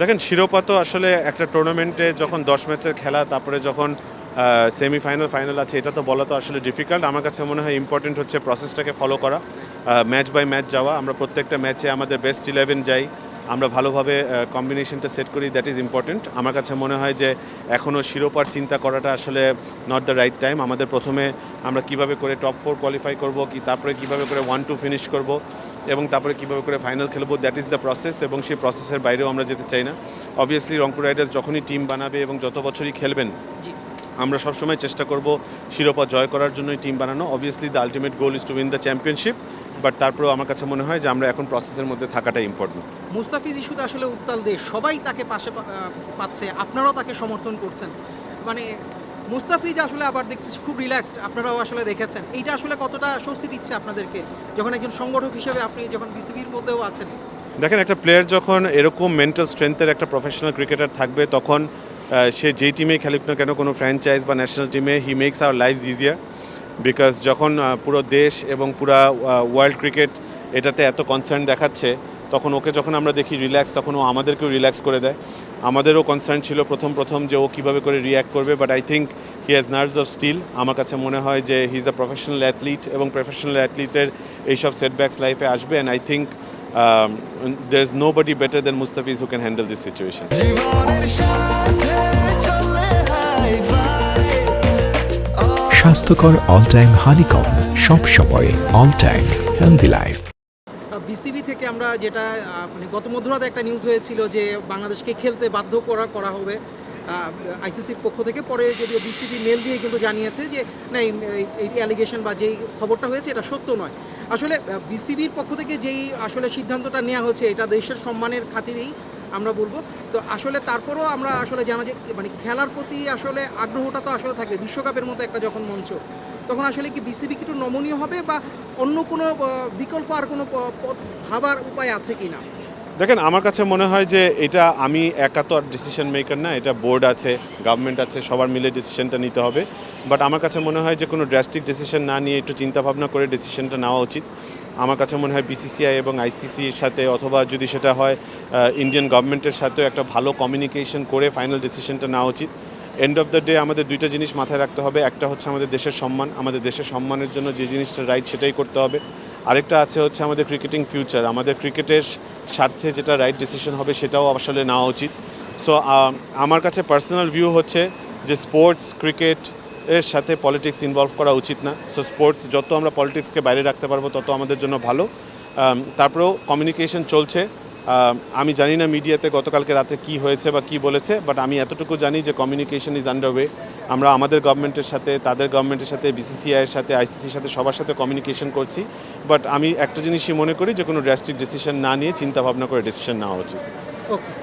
দেখেন, শিরোপা তো আসলে একটা টুর্নামেন্টে যখন দশ ম্যাচের খেলা, তারপরে যখন সেমিফাইনাল ফাইনাল আছে, এটা তো বলা তো আসলে ডিফিকাল্ট আমার কাছে মনে হয় ইম্পর্টেন্ট হচ্ছে প্রসেসটাকে ফলো করা। ম্যাচ বাই ম্যাচ যাওয়া। আমরা প্রত্যেকটা ম্যাচে আমাদের বেস্ট ইলেভেন যাই। আমরা ভালোভাবে কম্বিনেশনটা সেট করি দ্যাট ইজ ইম্পর্টেন্ট আমার কাছে মনে হয় যে এখনও শিরোপার চিন্তা করাটা আসলে নট দ্য রাইট টাইম আমাদের প্রথমে আমরা কীভাবে করে টপ ফোর কোয়ালিফাই করব, কি তারপরে কীভাবে করে ওয়ান টু ফিনিশ করব। এবং তারপরে কীভাবে করে ফাইনাল খেলব দ্যাট ইজ দ্য প্রসেস এবং সেই প্রসেসের বাইরেও আমরা যেতে চাই না। অবভিয়াসলি রংপুর রাইডার্স যখনই টিম বানাবে এবং যত বছরই খেলবেন আমরা সবসময় চেষ্টা করব শিরোপা জয় করার জন্যই টিম বানানো। Obviously the ultimate goal is to win the championship but তারপরেও আমার কাছে মনে হয় যে আমরা এখন প্রসেসের মধ্যে থাকাটা ইম্পর্টেন্ট মুস্তাফিজ ইস্যুতে আসলে উত্তাল দেশ সবাই তাকে পাশে পাচ্ছে আপনারাও তাকে সমর্থন করছেন। মানে মুস্তাফিজ আসলে আবার দেখছি খুব রিল্যাক্সড আপনারাও আসলে দেখেছেন। এইটা আসলে কতটা স্বস্তি দিচ্ছে আপনাদেরকে, যখন একজন সংগঠক হিসেবে আপনি যখন বিসিবির মধ্যেও আছেন? দেখেন, একটা প্লেয়ার যখন এরকম মেন্টাল স্ট্রেংথের একটা প্রফেশনাল ক্রিকেটার থাকবে, তখন সে যেই টিমে খেলুক না কেন, কোনো ফ্র্যাঞ্চাইজ বা ন্যাশনাল টিমে he makes our life easier because যখন পুরো দেশ এবং পুরা ওয়ার্ল্ড ক্রিকেট এটাতে এত কনসার্ন দেখাচ্ছে, তখন ওকে যখন আমরা দেখি রিল্যাক্স তখন ও আমাদেরকেও রিল্যাক্স করে দেয়। আমাদেরও কনসার্ন ছিল প্রথম প্রথম যে ও কীভাবে করে রিয়্যাক্ট করবে but I think he has nerves of steel আমার কাছে মনে হয় যে he is a professional athlete এবং প্রফেশনাল অ্যাথলিটের এইসব সেটব্যাকস লাইফে আসবে and I think than Mustafiz who can handle this situation. জীবনের সাথে চলে হাই ফাই স্বাস্থ্যকর অল টাইম হানিকম সব সময় all time healthy life BCB থেকে আমরা যেটা মানে গত মধ্যরাতে একটা নিউজ হয়েছিল যে বাংলাদেশকে খেলতে বাধ্য করা করা হবে আইসিসির পক্ষ থেকে। পরে যদিও বিসিবি মেল দিয়ে কিন্তু জানিয়েছে যে, না, এই- অ্যালিগেশন বা যেই খবরটা হয়েছে, এটা সত্য নয়। আসলে বিসিবির পক্ষ থেকে যেই আসলে সিদ্ধান্তটা নেওয়া হচ্ছে এটা দেশের সম্মানের খাতিরেই আমরা বলব। তো আসলে তারপরেও আমরা আসলে জানা যে মানে খেলার প্রতি আসলে আগ্রহটা তো আসলে থাকবে, বিশ্বকাপের মতো একটা যখন মঞ্চ। তখন আসলে কি বিসিবি কি একটু নমনীয় হবে বা অন্য কোনো বিকল্প আর কোনো পথ ভাবার উপায় আছে কি না দেখেন, আমার কাছে মনে হয় যে এটা আমি একা তো আর ডিসিশন মেকার না, এটা বোর্ড আছে গভর্নমেন্ট আছে, সবার মিলে ডিসিশনটা নিতে হবে। বাট আমার কাছে মনে হয় যে কোনো ড্রাস্টিক ডিসিশন না নিয়ে একটু চিন্তা ভাবনা করে ডিসিশনটা নেওয়া উচিত। আমার কাছে মনে হয় বিসিসিআই এবং আইসিসির সাথে অথবা যদি সেটা হয় ইন্ডিয়ান গভর্নমেন্টের সাথেও একটা ভালো কমিউনিকেশন করে ফাইনাল ডিসিশনটা নেওয়া উচিত। এন্ড অফ দ্য ডে আমাদের দুইটা জিনিস মাথায় রাখতে হবে, একটা হচ্ছে আমাদের দেশের সম্মান, আমাদের দেশের সম্মানের জন্য যে জিনিসটা রাইট সেটাই করতে হবে। আরেকটা আছে হচ্ছে আমাদের ক্রিকেটিং ফিউচার আমাদের ক্রিকেটের স্বার্থে যেটা রাইট ডিসিশন হবে সেটাও আসলে নেওয়া উচিত। সো আমার কাছে পার্সোনাল ভিউ হচ্ছে যে স্পোর্টস ক্রিকেট এর সাথে পলিটিক্স ইনভলভ করা উচিত না। সো স্পোর্টস যত আমরা পলিটিক্সকে বাইরে রাখতে পারব, তত আমাদের জন্য ভালো। তারপরেও কমিউনিকেশন চলছে। আমি জানি না মিডিয়াতে গতকালকে রাতে কি হয়েছে বা কি বলেছে বাট আমি এতটুকু জানি যে কমিউনিকেশন ইজ আন্ডার ওয়ে আমরা আমাদের গভর্নমেন্টের সাথে, তাদের গভর্নমেন্টের সাথে বিসিসিআইয়ের সাথে আইসিসির সাথে সবার সাথে কমিউনিকেশন করছি। বাট আমি একটা জিনিসই মনে করি যে কোনো ড্রাস্টিক ডিসিশন না নিয়ে চিন্তাভাবনা করে ডিসিশন নেওয়া উচিত। ওকে